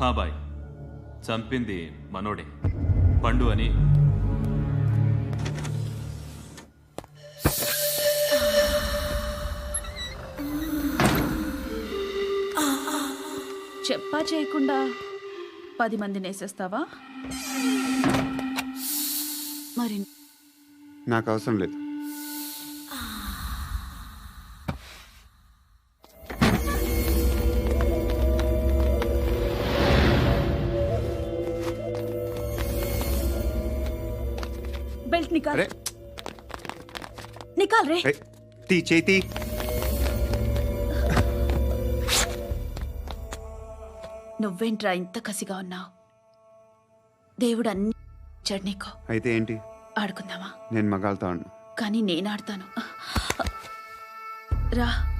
హా బాయ్. చంపింది మనోడే. పండు అని. చెప్పా చేయకుండా పది మందిని వేసేస్తావా మరి నాకు అవసరం లేదు. నికాల్. నికాల్ రే. తీ చేతి నువ్వేంట్రా ఇంత కసిగా ఉన్నావు? దేవుడు అన్ని ఇచ్చాడు నీకు. అయితే ఏంటి? ఆడుకుందామా? నేను అన్నా కానీ నేను ఆడతాను. రా.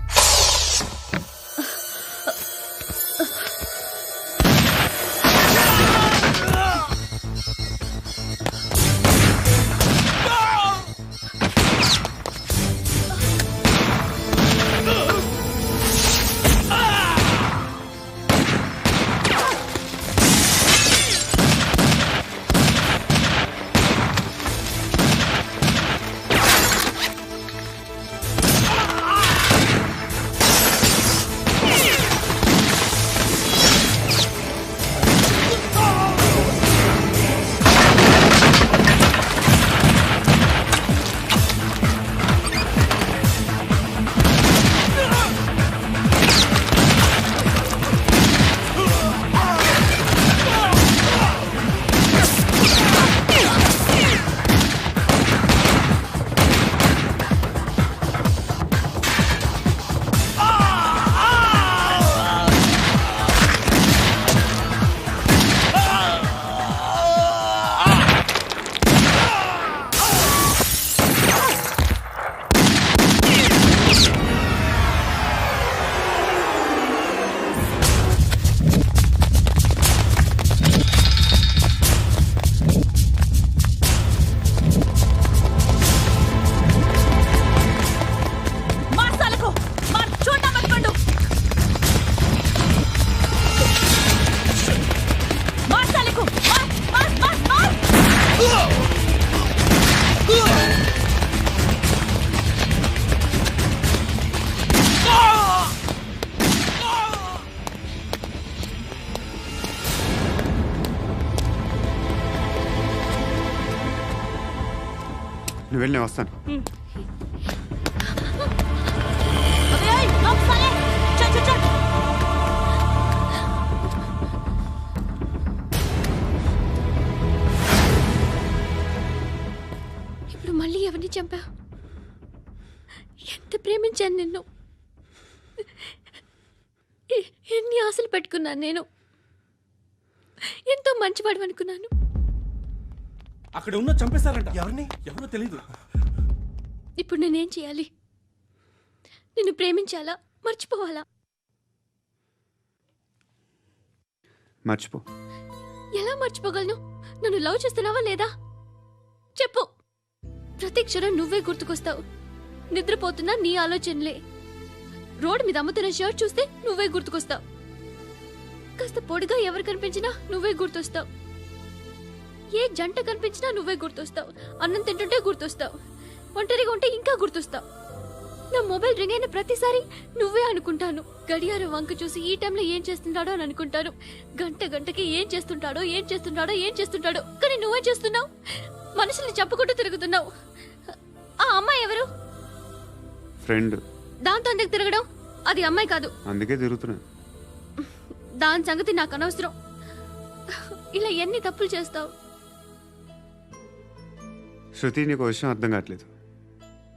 నేను వస్తాను. ఇప్పుడు మళ్ళీ ఎవరిని చంపా ఎంత ప్రేమించాను నిన్ను? ఎన్ని ఆశలు పెట్టుకున్నాను నేను? ఎంతో మంచివాడు అనుకున్నాను అక్కడ ఉన్న చంపేశారంట. ఎవరిని? ఎవరో తెలియదు ఇప్పుడు నేనేం చేయాలి? నిన్ను ప్రేమించాలా? మర్చిపోవాలా? మర్చిపో. ఎలా మర్చిపోగలను? నన్ను లవ్ చేస్తున్నావా లేదా? చెప్పు. ప్రతి క్షణం నువ్వే గుర్తుకొస్తావు. నిద్రపోతున్నా నీ ఆలోచనలే. రోడ్డు మీద అమ్ముతున్న షర్ట్ చూస్తే నువ్వే గుర్తుకొస్తావు. కాస్త పొడిగా ఎవరు కనిపించినా నువ్వే గుర్తొస్తావు. ఏ జంట కనిపించినా నువ్వే గుర్తొస్తావు. అన్నం తింటుంటే గుర్తొస్తావు. ఒంటరిగా ఉంటే ఇంకా గుర్తొస్తావు నా మొబైల్ రింగ్ అయిన ప్రతిసారి నువ్వే అనుకుంటాను. గడియారం వంక చూసి ఈ టైంలో ఏం చేస్తుంటాడో అని అనుకుంటాను. గంట గంటకి ఏం చేస్తుంటాడో ఏం చేస్తుంటాడో ఏం చేస్తుంటాడో. కానీ నువ్వే చేస్తున్నావు. మనుషుల్ని చెప్పుకుంటూ తిరుగుతున్నావు. ఆ అమ్మాయి ఎవరు? ఫ్రెండ్. దాంతో ఎందుకు తిరగడం? అది అమ్మాయి కాదు. అందుకే తిరుగుతున్నా. దాని సంగతి నాకు అనవసరం. ఇలా ఎన్ని తప్పులు చేస్తావు? శృతి నీకు విషయం అర్థం కావట్లేదు.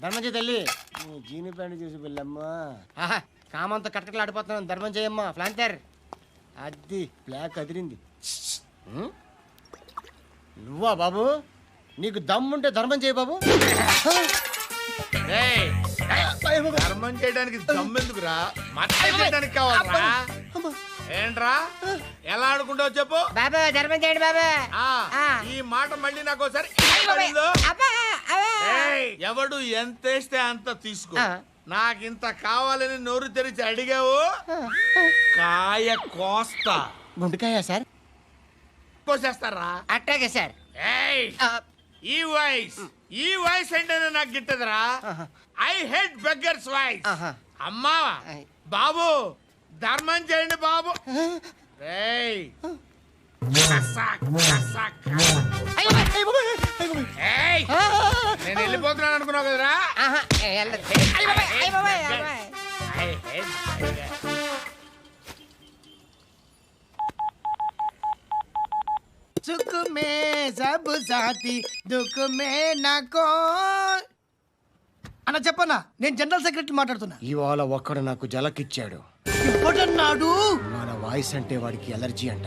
ధర్మం తల్లి. జీని ప్యాంట్ చూసి వెళ్ళమ్మా. ఆహా కామంతో కటకట్లు ఆడిపోతున్నాను ధర్మం చేయమ్మా ఫ్లాంతర్ అది బ్లాక్ అదిరింది? నువ్వా బాబు? నీకు దమ్ముంటే ధర్మం చేయ బాబు. ఏయ్, ధర్మం చేయడానికి దమ్మెందుకురా మచ్చ చేయడానికి కావాలరా? ఏంట్రా? ఎలా ఆడుకుంటావు చెప్పు. బాబా ధర్మం చేయండి బాబా. ఆ, ఈ మాట మళ్ళీ నాకు ఒకసారి ఎవడు ఎంత వేస్తే అంత తీసుకో. నాకింత కావాలని నోరు తెరిచి అడిగావు? కాయ కోస్తా. గుండెకాయ సార్? కోసేస్తారా? అట్టాగే సార్. ఏయ్! ఈ వాయిస్ ఈ వాయిస్ అంటేనే నాకు గిట్టదురా. I hate beggars voice. అమ్మా. బాబు ధర్మం చేయండి బాబు. ఏయ్ కసాక్, కసాక్, కసాక్. ఏయ్ నేను వెళ్ళిపోతున్నాను అనుకున్నావు కదరా? అన్న చెప్పన్నా నేను జనరల్ సెక్రటరీ మాట్లాడుతున్నా. ఇవాళ ఒక్కడు నాకు జలకిచ్చాడు. ఎవడన్నాడు? మన వాయిస్ అంటే వాడికి ఎలర్జీ అంట.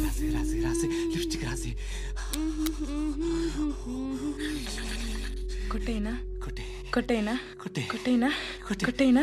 రాసి రాసి రాసి లిప్స్టిక్ రాసి కొట్టేనా కొట్టి కొట్టేనా కొట్టి కొట్టేనా కొట్టి. కొట్టేనా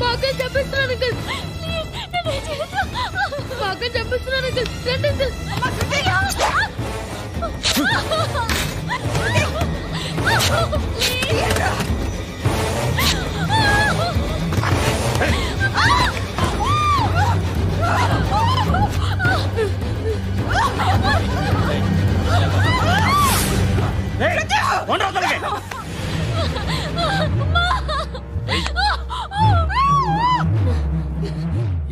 బాగా చంపిస్తున్నాను. బాగా చంపిస్తున్నాను అంకుల్.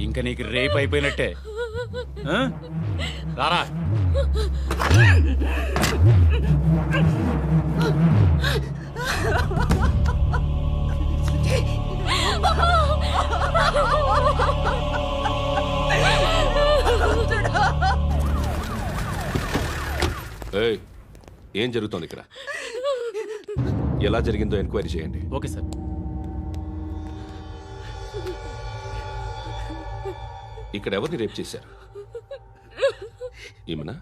ఇంకా నీకు రేపు అయిపోయినట్టే? రారా. ఏం జరుగుతోంది ఇక్కడ? ఎలా జరిగిందో ఎంక్వైరీ చేయండి. Okay sir. ఇక్కడ ఎవరిని రేప్ చేశారు? ఈమెనా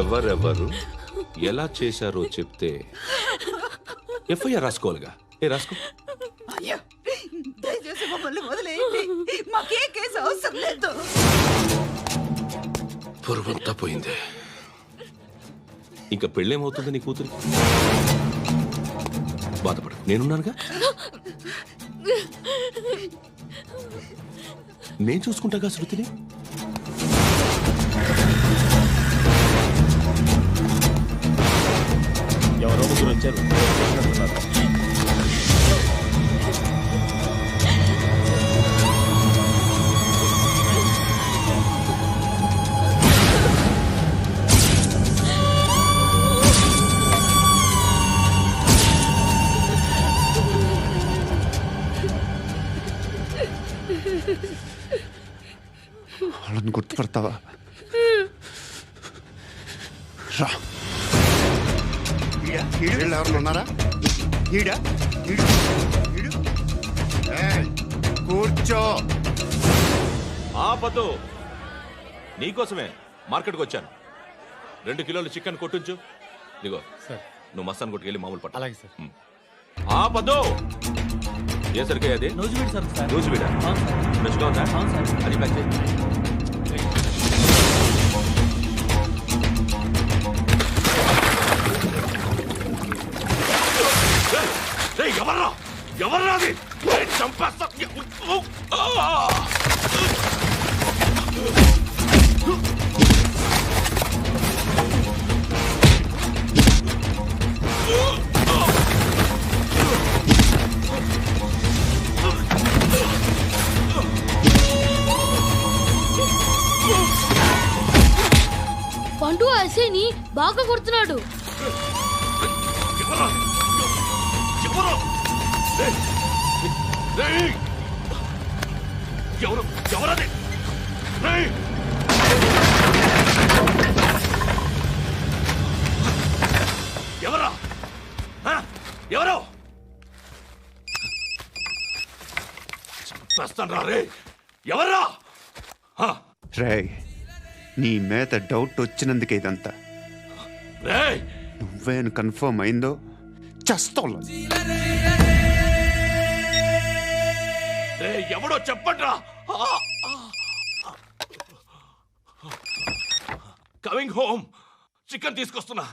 ఎవరెవరు ఎలా చేశారో చెప్తే ఎఫ్ఐఆర్ రాసుకోవాలిగా. ఏ రాసుకో. మమ్మల్ని వదిలేయండి మాకే కేసు అవసరం లేదు. పొరువంతా పోయింది. ఇంకా పెళ్ళేమవుతుంది నీ కూతురికి బాధపడు నేనున్నానుగా? నేను చూసుకుంటాగా శృతిని? ఎవరో ముగ్గురు వచ్చారు. ఎవరు ఉన్నారా? ఈడ? ఈడు. ఈడు. ఏయ్, కూర్చో. ఆపదు నీకోసమే మార్కెట్కి వచ్చాను. రెండు కిలోలు చికెన్ కొట్టించు. ఇదిగో సార్. నువ్వు మస్తాన్ కొట్టుకెళ్ళి మామూలు పట్టు. అలాగే సార్. ఆపదు ఏ సరికే అది? నూజివీడు సార్. ఫ్రెష్గా ఉందా? అవును సార్. అది ప్యాక్ చేయి. ఎవరు రాది చంపేస్తా. నీ మీద డౌట్ వచ్చినందుకే ఇదంతా. నువ్వే కన్ఫర్మ్ అయిందో చస్తావు ఎవడో చెప్పండ్రా? కమింగ్ హోమ్ చికెన్ తీసుకొస్తున్నా.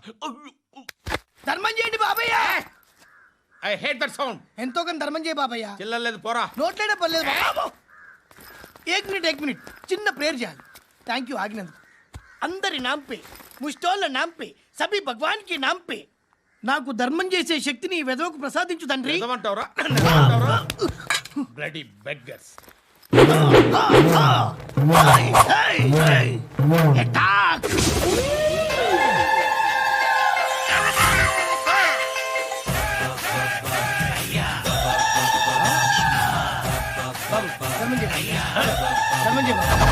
ధర్మం చేయండి బాబయ్య. I hate that sound. ఎంతో కొంత ధర్మం చేయ బాబయ్య. చిల్లలేదు పోరా. నోట్లేనే పర్లేదు బాబు. ఏక్ మినిట్ ఏక్ మినిట్ చిన్న ప్రేయర్ చేయాలి. థ్యాంక్ యూ ఆగినందుకు. అందరి నాంపే ముష్టోళ్ళ నాంపే సభి భగవాన్కి నాంపే. నాకు ధర్మం చేసే శక్తిని ఈ వెదవకు ప్రసాదించు తండ్రి. బ్లడీ బెగ్గర్స్ ధర్మం చేయ.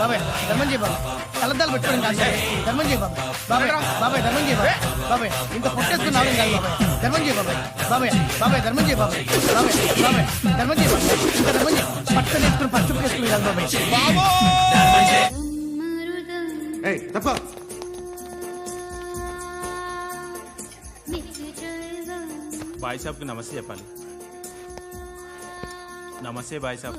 బాబాయ్ ధర్మం చేయ బాబాయ్ కలద్దాలు పెట్టుకోవడం కాదు ధర్మం చేయ బాబాయ్ బాబాయ్ బాబాయ్ ధర్మం చేయ బాబాయ్ బాబాయ్ ఇంత పొట్టేసుకుని కాదు బాబాయ్. ధర్మం చేయ బాబాయ్. బాబాయ్ బాబాయ్ ధర్మం చేయ బాబాయ్ బాబాయ్ బాబాయ్ ధర్మం చేయ బాబాయ్ ఇంత ధర్మం చేయ పట్టణ వేసుకుని పచ్చి వేసుకుని కాదు బాబాయ్. ఏయ్ తప్ప. బాయ్ సాబ్కి నమస్తే చెప్పాలి. నమస్తే బాయ్ సాబ్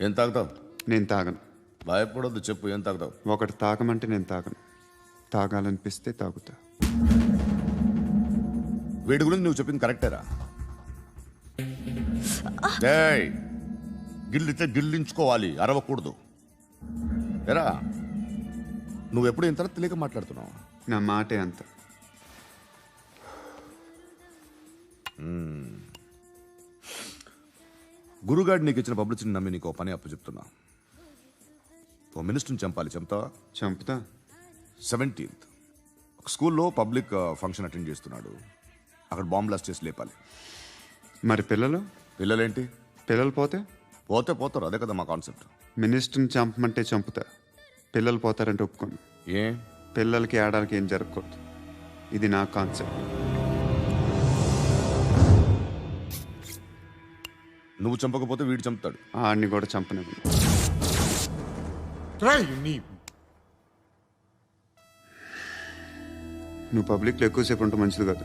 ఏం తాగుతావు? నేను తాగను. భయపడొద్దు చెప్పు ఏం తాగుతావు? ఒకటి తాగమంటే నేను తాగను. తాగాలనిపిస్తే తాగుతా. వీడి గురించి నువ్వు చెప్పింది కరెక్టేరా ఏయ్ గిల్లితే గిల్లించుకోవాలి అరవకూడదు. ఎరా నువ్వు ఎప్పుడు ఇంత తెలియక మాట్లాడుతున్నావు? నా మాటే అంత. గురుగాడు నీకు ఇచ్చిన పబ్లిసిటీని నమ్మి నీకు పని అప్పు చెప్తున్నా ఓ మినిస్టర్ని చంపాలి చంపుతావా? చంపుతా. సెవెంటీన్త్ ఒక స్కూల్లో పబ్లిక్ ఫంక్షన్ అటెండ్ చేస్తున్నాడు. అక్కడ బాంబ్ బ్లాస్ట్ చేసి లేపాలి. మరి పిల్లలు? పిల్లలేంటి? పిల్లలు పోతే? పోతే పోతారు అదే కదా మా కాన్సెప్ట్. మినిస్టర్ని చంపమంటే చంపుతా. పిల్లలు పోతారంటే ఒప్పుకోను. ఏ? పిల్లలకి ఆడడానికి ఏం జరగకూడదు. ఇది నా కాన్సెప్ట్. నువ్వు చంపకపోతే వీడు చంపుతాడు. ఆడిని కూడా చంపనివ్వను నువ్వు పబ్లిక్లో ఎక్కువసేపు ఉంటే మంచిది కాదు.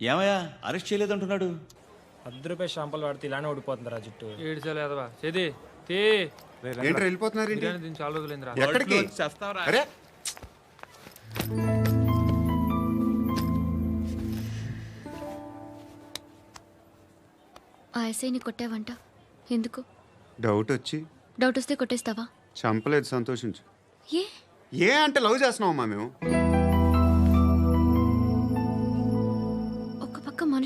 ఏమయ్యా? అరెస్ట్ చేయలేదంటున్నాడు. అర్ధ రూపాయి షాంపూలు వాడితే ఇలానే ఓడిపోతుంది రా జుట్టు ఏడ్చలేదవా చేది తీ. ఏంట్రా వెళ్ళిపోతున్నారు ఏంటి? బిర్యానీ తిని చాలా రోజులైందిరా. ఎక్కడికి? అరే! ఆ ఎస్ఐని కొట్టావంట. ఎందుకు? డౌట్ వచ్చి. డౌట్ వస్తే కొట్టేస్తావా? చంపలేదు సంతోషించు. ఏ? ఏ అంటే లవ్ చేస్తున్నావమ్మా మేము?